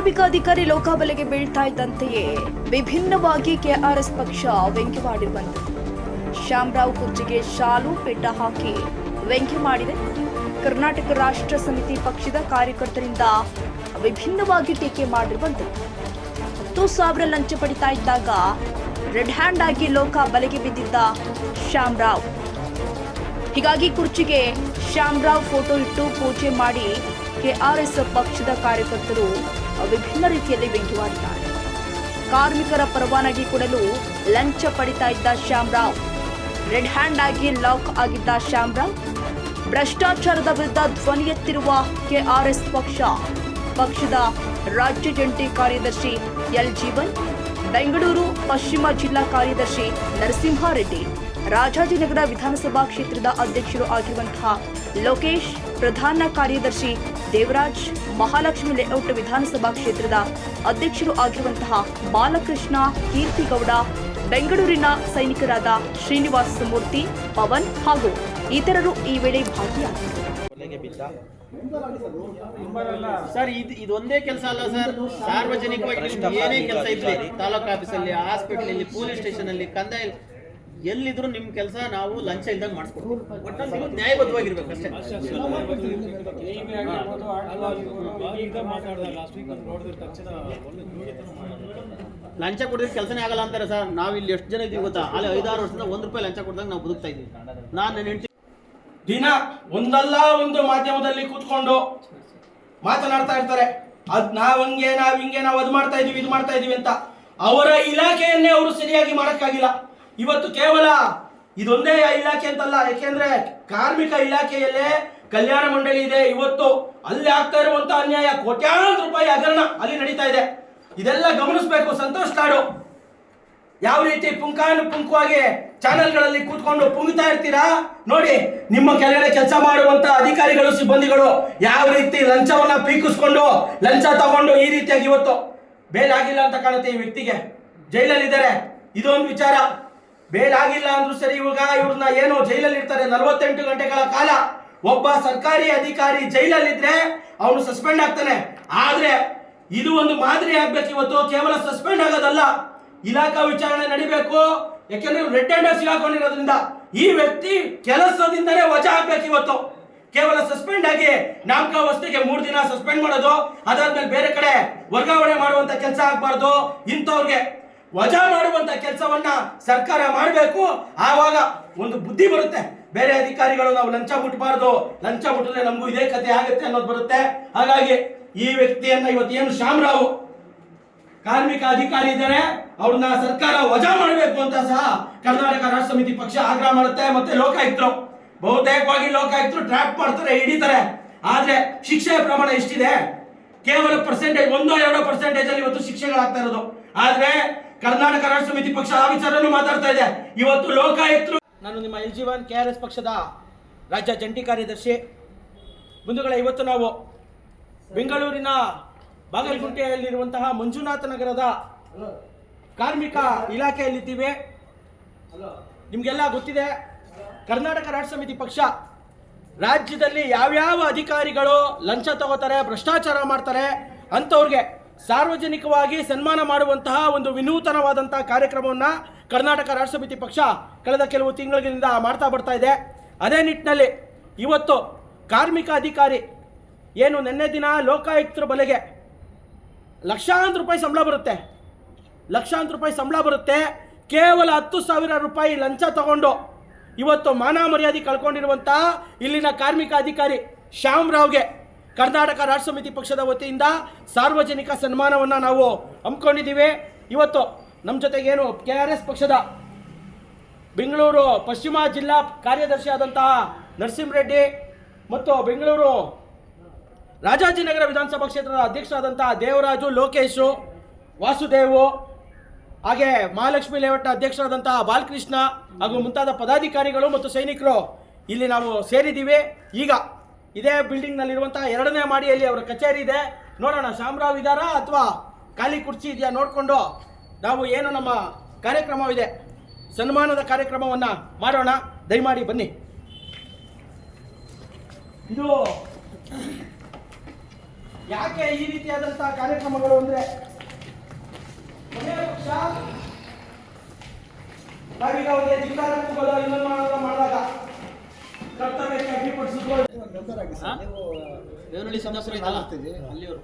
ಕಾರ್ಮಿಕ ಅಧಿಕಾರಿ ಲೋಕಾಬಲೆಗೆ ಬೀಳ್ತಾ ಇದ್ದಂತೆಯೇ ವಿಭಿನ್ನವಾಗಿ ಕೆಆರ್ಎಸ್ ಪಕ್ಷ ವ್ಯಂಗ್ಯವಾಡಿರುವಂಥದ್ದು ಶ್ಯಾಮರಾವ್ ಕುರ್ಚಿಗೆ ಶಾಲು ಪೆಟ್ಟ ಹಾಕಿ ವ್ಯಂಗ್ಯ ಮಾಡಿದೆ. ಕರ್ನಾಟಕ ರಾಷ್ಟ್ರ ಸಮಿತಿ ಪಕ್ಷದ ಕಾರ್ಯಕರ್ತರಿಂದ ವಿಭಿನ್ನವಾಗಿ ಟೀಕೆ ಮಾಡಿರುವಂತೆ. ಹತ್ತು ಸಾವಿರ ಲಂಚ ಪಡಿತಾ ಇದ್ದಾಗ ರೆಡ್ ಹ್ಯಾಂಡ್ ಆಗಿ ಲೋಕ ಬಲೆಗೆ ಬಿದ್ದಿದ್ದ ಶ್ಯಾಮರಾವ್. ಹೀಗಾಗಿ ಕುರ್ಚಿಗೆ ಶ್ಯಾಮರಾವ್ ಫೋಟೋ ಇಟ್ಟು ಪೂಜೆ ಮಾಡಿ ಕೆಆರ್ಎಸ್ ಪಕ್ಷದ ಕಾರ್ಯಕರ್ತರು ವಿಭಿನ್ನ ರೀತಿಯಲ್ಲಿ ವ್ಯಂಗ್ಯವಾಡಿದ್ದಾರೆ ಕಾರ್ಮಿಕರ ಪರವಾನಗಿ ಕೊಡಲು ಲಂಚ ಪಡಿತಾ ಇದ್ದ ಶ್ಯಾಮರಾವ್. ರೆಡ್ ಹ್ಯಾಂಡ್ ಆಗಿ ಲಾಕ್ ಆಗಿದ್ದ ಶ್ಯಾಮರಾವ್. ಭ್ರಷ್ಟಾಚಾರದ ವಿರುದ್ಧ ಧ್ವನಿ ಎತ್ತಿರುವ ಕೆಆರ್ಎಸ್ ಪಕ್ಷ. ಪಕ್ಷದ ರಾಜ್ಯ ಜಂಟಿ ಕಾರ್ಯದರ್ಶಿ ಎಲ್ ಜೀವನ್, ಬೆಂಗಳೂರು ಪಶ್ಚಿಮ ಜಿಲ್ಲಾ ಕಾರ್ಯದರ್ಶಿ ನರಸಿಂಹಾರೆಡ್ಡಿ, ರಾಜಾಜಿನಗರ ವಿಧಾನಸಭಾ ಕ್ಷೇತ್ರದ ಅಧ್ಯಕ್ಷರು ಆಗಿರುವಂತಹ ಲೋಕೇಶ್, ಪ್ರಧಾನ ಕಾರ್ಯದರ್ಶಿ ದೇವರಾಜ್ ಮಹಾಲಕ್ಷ್ಮಿ ಲೇಔಟ್ ವಿಧಾನಸಭಾ ಕ್ಷೇತ್ರದ ಅಧ್ಯಕ್ಷರು ಆಗಿರುವಂತಹ ಬಾಲಕೃಷ್ಣ ಕೀರ್ತಿಗೌಡ, ಬೆಂಗಳೂರಿನ ಸೈನಿಕರಾದ ಶ್ರೀನಿವಾಸ ಮೂರ್ತಿ, ಪವನ್ ಹಾಗೂ ಇತರರು ಈ ವೇಳೆ ಭಾಗಿಯಾಗಿದ್ದರು. ಸರ್, ಇದು ಇದೊಂದೇ ಕೆಲಸ ಅಲ್ಲ ಸರ್. ಸಾರ್ವಜನಿಕವಾಗಿ ಏನೇ ಕೆಲಸ ಆಫೀಸಲ್ಲಿ ಹಾಸ್ಪಿಟಲ್ ಪೊಲೀಸ್ ಸ್ಟೇಷನ್ ಅಲ್ಲಿ, ಕಂದಾಯ ಎಲ್ಲಿದ್ರು ನಿಮ್ ಕೆಲಸ ನಾವು ಲಂಚ ಇಲ್ದಂಗೆ ಮಾಡಿಸ್ಕೊಡ್ತೀವಿ. ನ್ಯಾಯಬದ್ಧವಾಗಿರ್ಬೇಕು ಅಷ್ಟೇ. ಲಂಚ ಕೊಡಿದ್ರೆ ಕೆಲಸನೇ ಆಗಲ್ಲ ಅಂತಾರೆ ಸರ್. ನಾವು ಇಲ್ಲಿ ಎಷ್ಟು ಜನ ಇದೀವಿ ಗೊತ್ತಾ? ಅಲ್ಲಿ ಐದಾರು ವರ್ಷದಿಂದ ಒಂದ್ ರೂಪಾಯಿ ಲಂಚ ಕೊಡ್ದಾಗ ನಾವು ಬದುಕ್ತಾ ಇದೀವಿ ನಾನು ನನ್ನ ಹೆಂಡತಿ ದಿನ ಒಂದಲ್ಲ ಒಂದು ಮಾಧ್ಯಮದಲ್ಲಿ ಕೂತ್ಕೊಂಡು ಮಾತನಾಡ್ತಾ ಇರ್ತಾರೆ. ಅದ್ ನಾವ್ ಹಂಗೆ, ನಾವ್ ಹಿಂಗೆ, ನಾವ್ ಅದ್ ಮಾಡ್ತಾ ಇದೀವಿ, ಇದು ಮಾಡ್ತಾ ಇದೀವಿ ಅಂತ. ಅವರ ಇಲಾಖೆಯನ್ನೇ ಅವರು ಸರಿಯಾಗಿ ಮಾಡಕ್ಕಾಗಿಲ್ಲ. ಇವತ್ತು ಕೇವಲ ಇದೊಂದೇ ಇಲಾಖೆ ಅಂತಲ್ಲ ಯಾಕೆಂದ್ರೆ ಕಾರ್ಮಿಕ ಇಲಾಖೆಯಲ್ಲೇ ಕಲ್ಯಾಣ ಮಂಡಳಿ ಇದೆ. ಇವತ್ತು ಅಲ್ಲಿ ಆಗ್ತಾ ಇರುವಂತ ಅನ್ಯಾಯ ಕೋಟ್ಯಾಂತರ ರೂಪಾಯಿ ಹಗರಣ ಅಲ್ಲಿ ನಡೀತಾ ಇದೆ. ಇದೆಲ್ಲ ಗಮನಿಸಬೇಕು. ಸಂತೋಷ್ ಲಾಡು ಯಾವ ರೀತಿ ಪುಂಕಾನು ಪುಂಕವಾಗಿ ಚಾನೆಲ್ಗಳಲ್ಲಿ ಕೂತ್ಕೊಂಡು ಪುಂಗ್ತಾ ಇರ್ತೀರಾ? ನೋಡಿ, ನಿಮ್ಮ ಕೆಳಗಡೆ ಕೆಲಸ ಮಾಡುವಂತ ಅಧಿಕಾರಿಗಳು, ಸಿಬ್ಬಂದಿಗಳು ಯಾವ ರೀತಿ ಲಂಚವನ್ನ ಪೀಕಿಸ್ಕೊಂಡು ಲಂಚ ತಗೊಂಡು ಈ ರೀತಿಯಾಗಿ ಇವತ್ತು ಬೇಲಾಗಿಲ್ಲ ಅಂತ ಕಾಣುತ್ತೆ ಈ ವ್ಯಕ್ತಿಗೆ. ಜೈಲಲ್ಲಿ ಇದ್ದಾರೆ ಇದೊಂದು ವಿಚಾರ. ಬೇಲ್ ಆಗಿಲ್ಲ ಅಂದ್ರೂ ಸರಿ, ಇವಾಗ ಇವ್ರನ್ನ ಏನು ಜೈಲಲ್ಲಿ ಇರ್ತಾರೆ ನಲವತ್ತೆಂಟು ಗಂಟೆಗಳ ಕಾಲ. ಒಬ್ಬ ಸರ್ಕಾರಿ ಅಧಿಕಾರಿ ಜೈಲಲ್ಲಿದ್ರೆ ಅವನು ಸಸ್ಪೆಂಡ್ ಆಗ್ತಾನೆ. ಆದ್ರೆ ಇದು ಒಂದು ಮಾದರಿ ಆಗ್ಬೇಕು ಇವತ್ತು, ಕೇವಲ ಸಸ್ಪೆಂಡ್ ಆಗೋದಲ್ಲ. ಇಲಾಖಾ ವಿಚಾರಣೆ ನಡಿಬೇಕು. ಯಾಕೆಂದ್ರೆ ರೆಡ್ ಹ್ಯಾಂಡ್ ಸಿಗಾಕೊಂಡಿರೋದ್ರಿಂದ ಈ ವ್ಯಕ್ತಿ ಕೆಲಸದಿಂದಲೇ ವಜಾ ಆಗ್ಬೇಕು ಇವತ್ತು. ಕೇವಲ ಸಸ್ಪೆಂಡ್ ಆಗಿ ನಾಮಕಾವಸ್ಥೆಗೆ ಮೂರು ದಿನ ಸಸ್ಪೆಂಡ್ ಮಾಡೋದು, ಅದಾದ್ಮೇಲೆ ಬೇರೆ ಕಡೆ ವರ್ಗಾವಣೆ ಮಾಡುವಂತ ಕೆಲಸ ಆಗ್ಬಾರ್ದು ಇಂಥವ್ರಿಗೆ. ವಜಾ ಮಾಡುವಂತ ಕೆಲಸವನ್ನ ಸರ್ಕಾರ ಮಾಡಬೇಕು. ಆವಾಗ ಒಂದು ಬುದ್ಧಿ ಬರುತ್ತೆ. ಬೇರೆ ಅಧಿಕಾರಿಗಳು ನಾವು ಲಂಚ ಮುಟ್ಬಾರ್ದು. ಲಂಚ ಮುಟ್ಟಿದ್ರೆ ನಮಗೂ ಇದೇ ಕತೆ ಆಗುತ್ತೆ ಅನ್ನೋದು ಬರುತ್ತೆ. ಹಾಗಾಗಿ ಈ ವ್ಯಕ್ತಿಯನ್ನ ಇವತ್ತು ಏನು ಶ್ಯಾಮರಾವ್ ಕಾರ್ಮಿಕ ಅಧಿಕಾರಿ ಇದ್ದಾರೆ, ಅವ್ರನ್ನ ಸರ್ಕಾರ ವಜಾ ಮಾಡಬೇಕು ಅಂತ ಸಹ ಕರ್ನಾಟಕ ರಾಷ್ಟ್ರ ಸಮಿತಿ ಪಕ್ಷ ಆಗ್ರಹ ಮಾಡುತ್ತೆ. ಮತ್ತೆ ಲೋಕಾಯುಕ್ತರು, ಬಹುತೇಕವಾಗಿ ಲೋಕಾಯುಕ್ತರು ಟ್ರ್ಯಾಪ್ ಮಾಡ್ತಾರೆ, ಹಿಡಿತಾರೆ. ಆದ್ರೆ ಶಿಕ್ಷೆಯ ಪ್ರಮಾಣ ಎಷ್ಟಿದೆ? ಕೇವಲ ಪರ್ಸೆಂಟೇಜ್ ಒಂದೋ, ಎರಡೋ ಪರ್ಸೆಂಟೇಜ್ ಅಲ್ಲಿ ಇವತ್ತು ಶಿಕ್ಷೆಗಳಾಗ್ತಾ ಇರೋದು. ಆದ್ರೆ ಕರ್ನಾಟಕ ರಾಷ್ಟ್ರ ಸಮಿತಿ ಪಕ್ಷ ಆ ಮಾತಾಡ್ತಾ ಇದೆ. ಇವತ್ತು ಲೋಕಾಯುಕ್ತರು ನಾನು ನಿಮ್ಮ L Jeevan K R S ಪಕ್ಷದ ರಾಜ್ಯ ಜಂಟಿ ಕಾರ್ಯದರ್ಶಿ. ಬಂಧುಗಳ, ಇವತ್ತು ನಾವು ಬೆಂಗಳೂರಿನ ಬಾಗಲಗುಂಟೆಯಲ್ಲಿರುವಂತಹ ಮಂಜುನಾಥ ನಗರದ ಕಾರ್ಮಿಕ ಇಲಾಖೆಯಲ್ಲಿದ್ದೀವಿ. ನಿಮಗೆಲ್ಲ ಗೊತ್ತಿದೆ, ಕರ್ನಾಟಕ ರಾಷ್ಟ್ರ ಸಮಿತಿ ಪಕ್ಷ ರಾಜ್ಯದಲ್ಲಿ ಯಾವ್ಯಾವ ಅಧಿಕಾರಿಗಳು ಲಂಚ ತಗೋತಾರೆ, ಭ್ರಷ್ಟಾಚಾರ ಮಾಡ್ತಾರೆ ಅಂಥವ್ರಿಗೆ ಸಾರ್ವಜನಿಕವಾಗಿ ಸನ್ಮಾನ ಮಾಡುವಂತಹ ಒಂದು ವಿನೂತನವಾದಂತಹ ಕಾರ್ಯಕ್ರಮವನ್ನು ಕರ್ನಾಟಕ ರಾಷ್ಟ್ರ ಸಮಿತಿ ಪಕ್ಷ ಕಳೆದ ಕೆಲವು ತಿಂಗಳಿಂದ ಮಾಡ್ತಾ ಬರ್ತಾ ಇದೆ. ಅದೇ ನಿಟ್ಟಿನಲ್ಲಿ ಇವತ್ತು ಕಾರ್ಮಿಕ ಅಧಿಕಾರಿ ಏನು ನಿನ್ನೆ ದಿನ ಲೋಕಾಯುಕ್ತರ ಬಲೆಗೆ ಲಕ್ಷಾಂತರ ರೂಪಾಯಿ ಸಂಬಳ ಬರುತ್ತೆ. ಲಕ್ಷಾಂತರ ರೂಪಾಯಿ ಸಂಬಳ ಬರುತ್ತೆ. ಕೇವಲ ಹತ್ತು ಸಾವಿರ ರೂಪಾಯಿ ಲಂಚ ತಗೊಂಡು ಇವತ್ತು ಮಾನ ಮರ್ಯಾದೆ ಕಳ್ಕೊಂಡಿರುವಂಥ ಇಲ್ಲಿನ ಕಾರ್ಮಿಕ ಅಧಿಕಾರಿ ಶ್ಯಾಮ್ ರಾವ್ಗೆ ಕರ್ನಾಟಕ ರಾಷ್ಟ್ರ ಸಮಿತಿ ಪಕ್ಷದ ವತಿಯಿಂದ ಸಾರ್ವಜನಿಕ ಸನ್ಮಾನವನ್ನು ನಾವು ಹಮ್ಮಿಕೊಂಡಿದ್ದೀವಿ. ಇವತ್ತು ನಮ್ಮ ಜೊತೆಗೇನು ಕೆ ಆರ್ ಎಸ್ ಪಕ್ಷದ ಬೆಂಗಳೂರು ಪಶ್ಚಿಮ ಜಿಲ್ಲಾ ಕಾರ್ಯದರ್ಶಿ ಆದಂತಹ ನರಸಿಂಹರೆಡ್ಡಿ ಮತ್ತು ಬೆಂಗಳೂರು ರಾಜಾಜಿನಗರ ವಿಧಾನಸಭಾ ಕ್ಷೇತ್ರದ ಅಧ್ಯಕ್ಷರಾದಂತಹ ದೇವರಾಜು, ಲೋಕೇಶು, ವಾಸುದೇವು ಹಾಗೆ ಮಹಾಲಕ್ಷ್ಮಿ ಲೇಔಟ್ನ ಅಧ್ಯಕ್ಷರಾದಂತಹ ಬಾಲಕೃಷ್ಣ ಹಾಗೂ ಮುಂತಾದ ಪದಾಧಿಕಾರಿಗಳು ಮತ್ತು ಸೈನಿಕರು ಇಲ್ಲಿ ನಾವು ಸೇರಿದ್ದೀವಿ. ಈಗ ಇದೇ ಬಿಲ್ಡಿಂಗ್ ನಲ್ಲಿರುವಂತಹ ಎರಡನೇ ಮಾಡಿಯಲ್ಲಿ ಅವರ ಕಚೇರಿ ಇದೆ. ನೋಡೋಣ ಶಾಮರಾವ್ ಇದ್ದಾರಾ ಅಥವಾ ಖಾಲಿ ಕುರ್ಚಿ ಇದೆಯಾ ನೋಡಿಕೊಂಡು ನಾವು ಏನು ನಮ್ಮ ಕಾರ್ಯಕ್ರಮವಿದೆ. ಸನ್ಮಾನದ ಕಾರ್ಯಕ್ರಮವನ್ನು ಮಾಡೋಣ. ದಯಮಾಡಿ ಬನ್ನಿ. ಇದು ಯಾಕೆ ಈ ರೀತಿಯಾದಂತಹ ಕಾರ್ಯಕ್ರಮಗಳು ಅಂದ್ರೆ ನಾವೀಗ ಅವ್ರಿಗೆ ಇನ್ನೊಂದು ಮಾಡೋದು ದೇವನಹಳ್ಳಿ ಸಿದ್ದಾಪುರ ಇದಲ್ಲ ಅಲ್ಲಿಯವರು.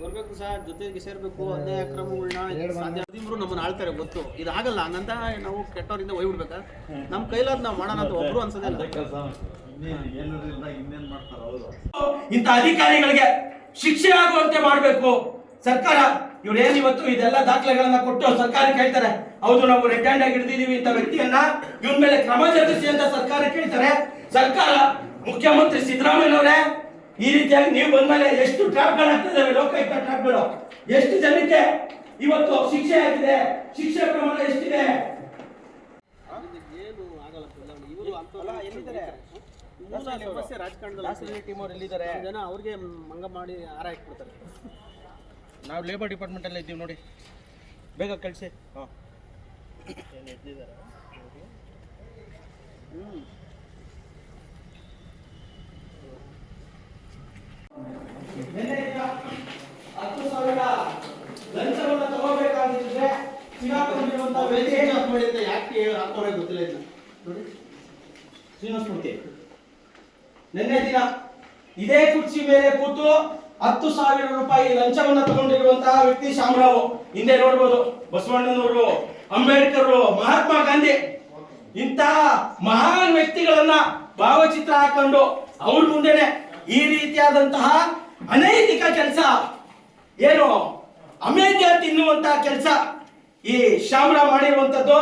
ಬರ್ಬೇಕು ಸರ್ ಜೊತೆಗೆ ಸೇರ್ಬೇಕು ಅನ್ಯಾಯ ಕ್ರಮಗಳನ್ನ ಸಾಧ್ಯ ಹದಿಮೂರು ನಮ್ಮನ್ನ ಆಳ್ತಾರೆ ಗೊತ್ತು. ಇದಾಗಲ್ಲ ಹಂಗಂತ ನಾವು ಕೆಟ್ಟವರಿಂದ ಹೋಗ್ಬಿಡ್ಬೇಕಾ ನಮ್ಮ ಕೈಲಾದ ನಾವು ಮಾಡೋಣ ಅಂತ ಒಬ್ರು ಅನ್ಸೋದಿಲ್ಲ ಇಂಥ ಅಧಿಕಾರಿಗಳಿಗೆ ಶಿಕ್ಷೆ ಆಗುವಂತೆ ಮಾಡಬೇಕು. ಸರ್ಕಾರ ಇವ್ರೇನ್ ಇವತ್ತು ಇದೆಲ್ಲ ದಾಖಲೆಗಳನ್ನ ಕೊಟ್ಟು ಸರ್ಕಾರ ಕೇಳ್ತಾರೆ. ಹೌದು ನಾವು ರೆಡ್ ಹ್ಯಾಂಡ್ ಆಗಿ ಹಿಡಿದಿದೀವಿ ಇಂತ ವ್ಯಕ್ತಿಯನ್ನ ಇವನ್ ಮೇಲೆ ಕ್ರಮ ಜರುಗಿಸಿ ಅಂತ ಸರ್ಕಾರ ಕೇಳ್ತಾರೆ. ಸರ್ಕಾರ ಮುಖ್ಯಮಂತ್ರಿ ಸಿದ್ದರಾಮಯ್ಯನವರೇ ಈ ರೀತಿಯಾಗಿ ನೀವು ಬಂದ್ಮೇಲೆ ಎಷ್ಟು ಟ್ರಾಪ್ಗಳಾಗ್ತದೆ ಲೋಕಾಯುಕ್ತ ಟ್ರಾಪ್ಗಳು ಎಷ್ಟು ಜನಕ್ಕೆ ಇವತ್ತು ಶಿಕ್ಷೆ ಆಗಿದೆ ಶಿಕ್ಷೆ ಪ್ರಮಾಣ ಎಷ್ಟಿದೆ? ಜನ ಅವ್ರಿಗೆ ಮಂಗ ಮಾಡಿ ನಾವು ಲೇಬರ್ ಡಿಪಾರ್ಟ್ಮೆಂಟ್ ಅಲ್ಲೇ ಇದ್ದೀವಿ ನೋಡಿ. ಬೇಗ ಕಳಿಸಿ. ಹತ್ತು ಸಾವಿರ ಲಂಚವನ್ನು ತಗೋಬೇಕಾಗಿದ್ರೆ ಸಿಗಾಕೊಂಡಿರುವಂತ ವೇದಿಕೆ ಆಫ್ ಅಂತ ಯಾಕೆ ಹಾಕೋರೆ ಗೊತ್ತಿಲ್ಲ ಇದನ್ನ ನೋಡಿ. ಶ್ರೀನಿವಾಸ ಮೂರ್ತಿ. ನಿನ್ನೆ ದಿನ ಇದೇ ಕುರ್ಚಿ ಮೇಲೆ ಕೂತು ಹತ್ತು ಸಾವಿರ ರೂಪಾಯಿ ಲಂಚವನ್ನ ತಗೊಂಡಿರುವಂತಹ ವ್ಯಕ್ತಿ ಶಾಮರಾವ್. ಹಿಂದೆ ನೋಡ್ಬೋದು ಬಸವಣ್ಣನವರು ಅಂಬೇಡ್ಕರ್ ಮಹಾತ್ಮ ಗಾಂಧಿ. ಇಂತಹ ಮಹಾನ್ ವ್ಯಕ್ತಿಗಳನ್ನ ಭಾವಚಿತ್ರ ಹಾಕೊಂಡು ಅವ್ರ ಮುಂದೆನೆ ಈ ರೀತಿಯಾದಂತಹ ಅನೈತಿಕ ಕೆಲಸ, ಏನು ಅಮೇಧ್ಯ ತಿನ್ನುವಂತಹ ಕೆಲಸ ಈ ಶಾಮರಾವ್ ಮಾಡಿರುವಂತದ್ದು.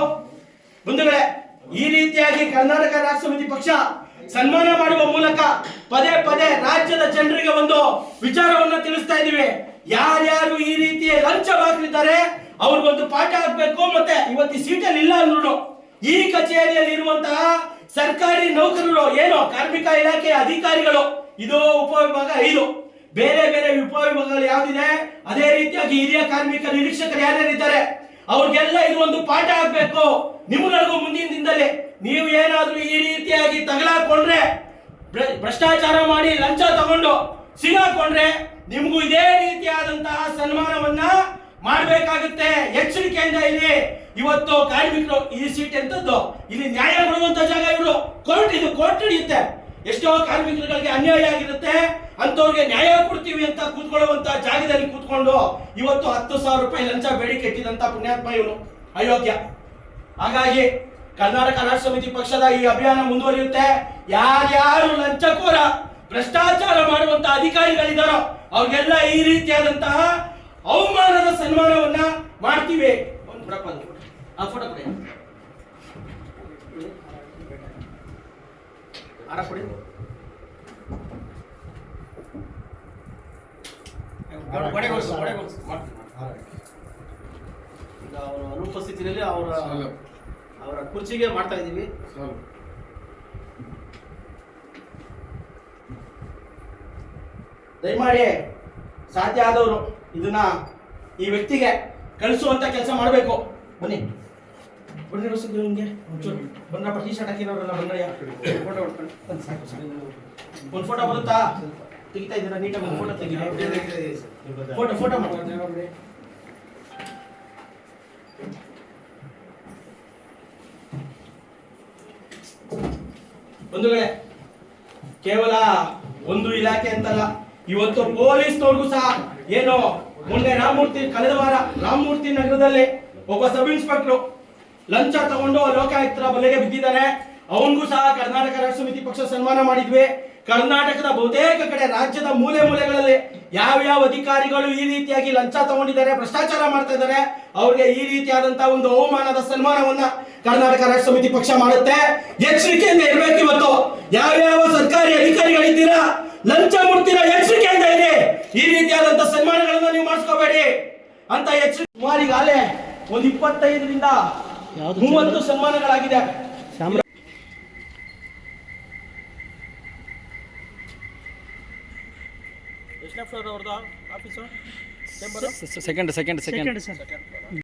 ಬಂಧುಗಳೇ, ಈ ರೀತಿಯಾಗಿ ಕರ್ನಾಟಕ ರಾಷ್ಟ್ರ ಸಮಿತಿ ಪಕ್ಷ ಸನ್ಮಾನ ಮಾಡುವ ಮೂಲಕ ಪದೇ ಪದೇ ರಾಜ್ಯದ ಜನರಿಗೆ ಒಂದು ವಿಚಾರವನ್ನ ತಿಳಿಸ್ತಾ ಇದೀವಿ ಯಾರ್ಯಾರು ಈ ರೀತಿ ಲಂಚ ಅವ್ರಿಗೊಂದು ಪಾಠ ಆಗ್ಬೇಕು ಮತ್ತೆ ಇವತ್ತು ಸೀಟಲ್ಲಿ ಇಲ್ಲ ಅಂದ್ರು ಈ ಕಚೇರಿಯಲ್ಲಿ ಇರುವಂತಹ ಸರ್ಕಾರಿ ನೌಕರರು, ಏನು ಕಾರ್ಮಿಕ ಇಲಾಖೆಯ ಅಧಿಕಾರಿಗಳು ಇದು ಉಪವಿಭಾಗ ಐದು. ಬೇರೆ ಬೇರೆ ಉಪವಿಭಾಗಗಳು ಯಾವ್ದಿದೆ? ಅದೇ ರೀತಿಯಾಗಿ ಹಿರಿಯ ಕಾರ್ಮಿಕ ನಿರೀಕ್ಷಕರು ಯಾರ್ಯಾರಿದ್ದಾರೆ? ಅವ್ರಿಗೆಲ್ಲ ಇದು ಒಂದು ಪಾಠ ಆಗ್ಬೇಕು. ನಿಮ್ಗಳಿಗೂ ಮುಂದಿನ ದಿನದಲ್ಲಿ ನೀವು ಏನಾದ್ರೂ ಈ ರೀತಿಯಾಗಿ ತಗಲಾಕೊಂಡ್ರೆ ಭ್ರ- ಭ್ರಷ್ಟಾಚಾರ ಮಾಡಿ ಲಂಚ ತಗೊಂಡು ಸಿಗಾಕೊಂಡ್ರೆ ನಿಮಗೂ ಇದೇ ರೀತಿಯಾದಂತಹ ಸನ್ಮಾನವನ್ನ ಮಾಡಬೇಕಾಗುತ್ತೆ. ಎಚ್ಚರಿಕೆಯಿಂದ ಇಲ್ಲಿ ಇವತ್ತು ಕಾರ್ಮಿಕರು ಈ ಸೀಟ್ ಎಂತದ್ದು? ಇಲ್ಲಿ ನ್ಯಾಯ ಕೊಡುವಂತ ಜಾಗ ಇವರು. ಕೋರ್ಟ್ ಇದು, ಕೋರ್ಟ್ ಹಿಡಿಯುತ್ತೆ ಎಷ್ಟೋ ಕಾರ್ಮಿಕರುಗಳಿಗೆ ಅನ್ಯಾಯ ಆಗಿರುತ್ತೆ ಅಂತವ್ರಿಗೆ ನ್ಯಾಯ ಕೊಡ್ತೀವಿ ಅಂತ ಕೂತ್ಕೊಳ್ಳುವಂತ ಜಾಗದಲ್ಲಿ ಕೂತ್ಕೊಂಡು ಇವತ್ತು ಹತ್ತು ಸಾವಿರ ರೂಪಾಯಿ ಲಂಚ ಬೇಡಿಕೆ ಇಟ್ಟಿದಂತ ಪುಣ್ಯಾತ್ಮ ಇವನು. ಅಯೋಗ್ಯ. ಹಾಗಾಗಿ ಕರ್ನಾಟಕ ರಾಷ್ಟ್ರ ಸಮಿತಿ ಪಕ್ಷದ ಈ ಅಭಿಯಾನ ಮುಂದುವರಿಯುತ್ತೆ. ಯಾರ್ಯಾರು ಲಂಚಕೋರ, ಭ್ರಷ್ಟಾಚಾರ ಮಾಡುವಂತ ಅಧಿಕಾರಿಗಳಿದಾರೋ, ಅವ್ರಿಗೆಲ್ಲ ಈ ರೀತಿಯಾದಂತಹ ಅವಮಾನದ ಸನ್ಮಾನವನ್ನ ಮಾಡ್ತೀವಿ. ಒಂದು ಫೋಟೋ. ಆ ಫೋಟೋ ಹಾರ ಕೊಡಿ. ಈಗ ಅವರ ಅನುಪಸ್ಥಿತಿಯಲ್ಲಿ ಅವರ ಅವರ ಕುರ್ಚಿಗೆ ಮಾಡ್ತಾ ಇದ್ದೀವಿ ದಯಮಾಡಿ ಸಾಧ್ಯ ಆದವರು ಇದನ್ನ ಈ ವ್ಯಕ್ತಿಗೆ ಕಳಿಸುವಂತ ಕೆಲಸ ಮಾಡಬೇಕು. ಬನ್ನಿ. ಬನ್ನಿ ರಸಿದ್ರು ನಿಮಗೆ ಒಂಚೂರು ಟಿ ಶರ್ಟ್ ಹಾಕಿರೋರೆಲ್ಲ ಬಂದ್ರಯ್ಯ ಫೋಟೋ ಸಾಕು ಒಂದು ಫೋಟೋ ಬರುತ್ತಾ? ತೆಗಿತಾ ಇದ್ದೀರಾ? ನೀಟಾಗಿ ಒಂದು ಫೋಟೋ ತೆಗಿ ಫೋಟೋ ಫೋಟೋ ಮಾಡಿ. ಬಂಧುಗಳೇ, ಕೇವಲ ಒಂದು ಇಲಾಖೆ ಅಂತಲ್ಲ, ಇವತ್ತು ಪೊಲೀಸ್ನವ್ರಿಗೂ ಸಹ ಏನು ಮೊನ್ನೆ ರಾಮಮೂರ್ತಿ, ಕಳೆದ ವಾರ ರಾಮಮೂರ್ತಿ ನಗರದಲ್ಲಿ ಒಬ್ಬ ಸಬ್ ಇನ್ಸ್ಪೆಕ್ಟರ್ ಲಂಚ ತಗೊಂಡು ಲೋಕಾಯುಕ್ತರ ಬಲೆಗೆ ಬಿದ್ದಿದ್ದಾನೆ. ಅವನಿಗೂ ಸಹ ಕರ್ನಾಟಕ ರಾಜ್ಯ ಸಮಿತಿ ಪಕ್ಷ ಸನ್ಮಾನ ಮಾಡಿದ್ವಿ. ಕರ್ನಾಟಕದ ಬಹುತೇಕ ಕಡೆ ರಾಜ್ಯದ ಮೂಲೆ ಮೂಲೆಗಳಲ್ಲಿ ಯಾವ ಅಧಿಕಾರಿಗಳು ಈ ರೀತಿಯಾಗಿ ಲಂಚ ತಗೊಂಡಿದ್ದಾರೆ, ಭ್ರಷ್ಟಾಚಾರ ಮಾಡ್ತಾ ಇದ್ದಾರೆ, ಅವ್ರಿಗೆ ಈ ರೀತಿಯಾದಂತಹ ಒಂದು ಅವಮಾನದ ಸನ್ಮಾನವನ್ನ ಕರ್ನಾಟಕ ರಾಜ್ಯ ಸಮಿತಿ ಪಕ್ಷ ಮಾಡುತ್ತೆ. ಎಚ್ಚರಿಕೆಯಿಂದ ಇರ್ಬೇಕು ಇವತ್ತು. ಯಾವ ಯಾವ ಸರ್ಕಾರಿ ಅಧಿಕಾರಿಗಳಿದ್ದೀರಾ, ಲಂಚ ಮುಡ್ತೀರಾ ಎಚ್ಚರಿಕೆಯಿಂದ ಇದೆ ಈ ರೀತಿಯಾದಂತಹ ಸನ್ಮಾನಗಳನ್ನ ನೀವು ಮಾಡಿಸ್ಕೋಬೇಡಿ. ಅಂತ ಎಚ್ಚರಿಕೆ ಸುಮಾರಿಗಾಲೇ ಒಂದು ಇಪ್ಪತ್ತೈದರಿಂದ ಮೂವತ್ತು ಸನ್ಮಾನಗಳಾಗಿದೆ. ಎಷ್ಟನೇ ಫ್ಲೋರ್ ಅವ್ರದ್ದು ಆಫೀಸು ಸೆಕೆಂಡ್ ಸೆಕೆಂಡ್ ಸೆಕೆಂಡ್